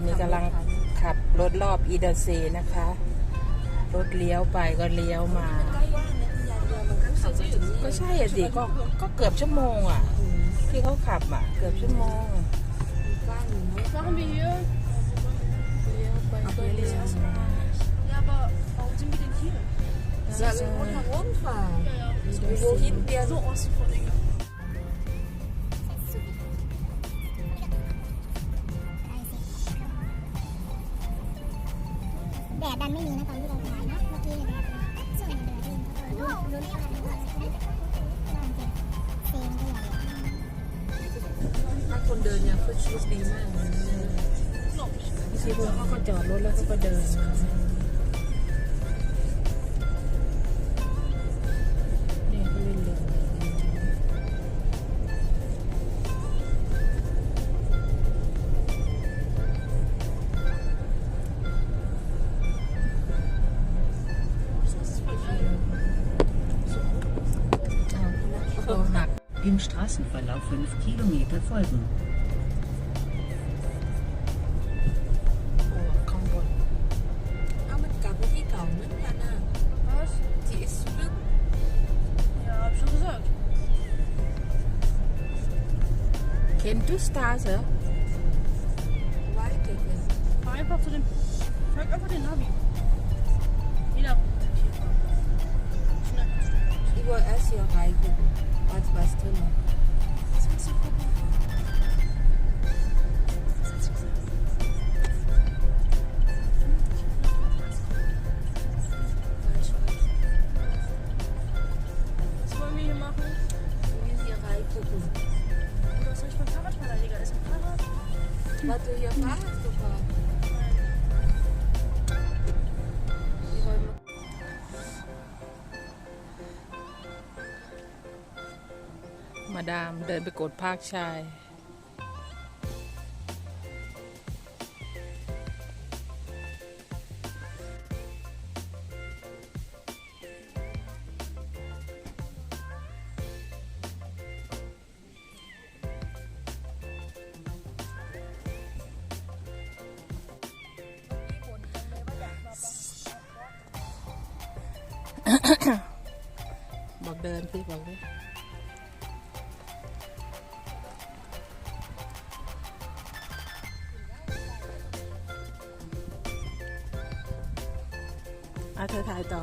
อนนี้กำลังขับรถรอบอีเดอร์เซนะคะ รถเลี้ยวไปก็เลี้ยวมา ก็ใช่อะสิก็ก็เกือบชั่วโมงอะ ที่เขาขับอะ เกือบชั่วโมงกว้างอยู่เนอะ Machen wir hier? เลี้ยวไปก็เลี้ยวมา แดดดันไม่มีนะตอนที่เราถ่ายนะเมื่อกี้แดดช่วงแดดที่เขาเปิดรุ่นรุ่นอะไรรุ่นอะไรเซนก็ใหญ่ถ้าคนเดินเนี่ยคือชีวิตดีมากเลยที่พวกเขาก็จอดรถแล้วเขาก็เดิน Dem Straßenverlauf 5 Kilometer folgen. Kennst du Stase? Weiter. Fahr einfach zu dem. Folg einfach den Navi. Jeder. Ich wollte erst hier reingucken als was drin. Was wollen wir hier machen? Wir hier reingucken. Oder soll ich mein Fahrrad Digga? Ist ein Fahrrad? Warte, hier Fahrrad? มาดามเดินไปกดภาคชาย บอกเดินสิบอกดิ เธอถ่ายต่อ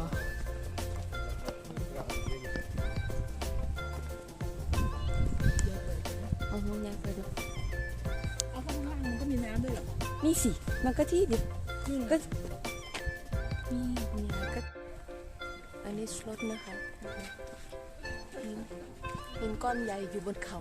เอาห้องยักษ์ไปดูเอาข้างล่างมันก็มีน้ำด้วยเหรอนี่สิ มันก็ที่ดิก็นี่เนี่ยก็อันนี้รถนะคะหินหินก้อนใหญ่อยู่บนเขา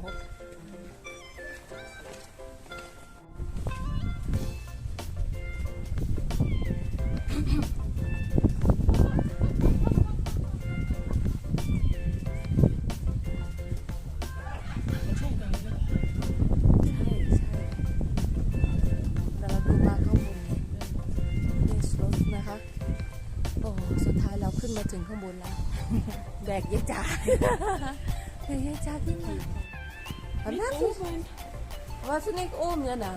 บนแล้ว แบกยายจ่าแบกยายจ่าขึ้นมาอันนั้นสิว่าสนิกโอมเนี่ยนะ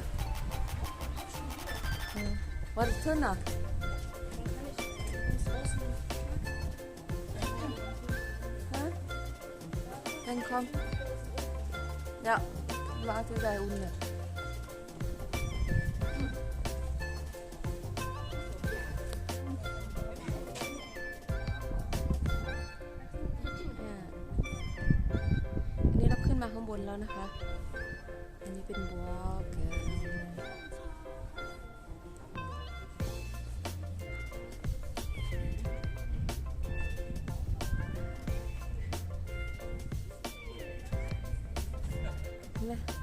ว่าขึ้นอะฮะ Dann komm. Ja, warte da unten. บนแล้วนะคะ อันนี้เป็นบล็อกนะ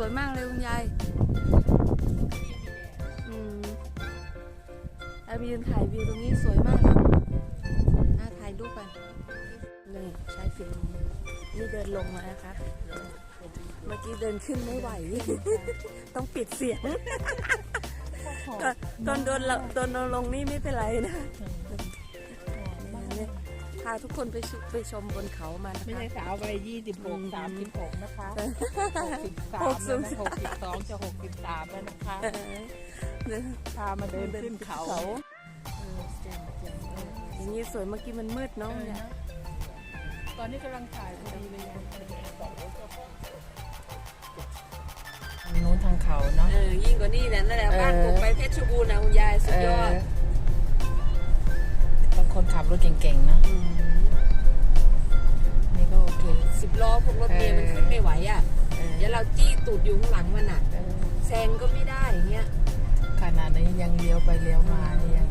สวยมากเลยคุณยายอืมแล้วยืนถ่ายวิวตรงนี้สวยมากน่าถ่ายรูปกันนี่ใช้ฟิล์มนี่เดินลงมานะคะ เมื่อกี้เดินขึ้นไม่ไหว ต้องปิดเสียงตอนตอนโดนละตอนโดนลงนี่ไม่เป็นไรนะนี่พาทุกคนไปชไปชมบนเขามานะไม่คะ ใช่สาววัยยี่สิบหกสามสิบหกนะคะหกสิบสามหกสิแล้วบ นะหกสิบสองจะหกสิบสามแล้วนะคะเออเนี่ยพามาเดินขึ้นเขาเออเจ๋งเจ๋งเอออย่างนี้สวยเมื่อกี้มันมืดเนาะเนี่ย ตอนนี้กำลังถ่ายพอดีเลยไงนู้นทางเขาเนาะ เออยิ่งกว่านี่นั่นแหละเออบ้านผมไปเพชรบูรณ์นะคุณยายสุดยอดต้อง คนขับรถเก่งๆเนาะนี่ก็โอเค สิบล้อพวกรถเมล์มันขึ้นไม่ไหวอะเออเดี๋ยวเราจี้ตูดอยู่ข้างหลังมันอะเออแซงก็ไม่ได้อย่างเงี้ยขนาดนี้ยังเลี้ยวไปเลี้ยวมานี่ยัง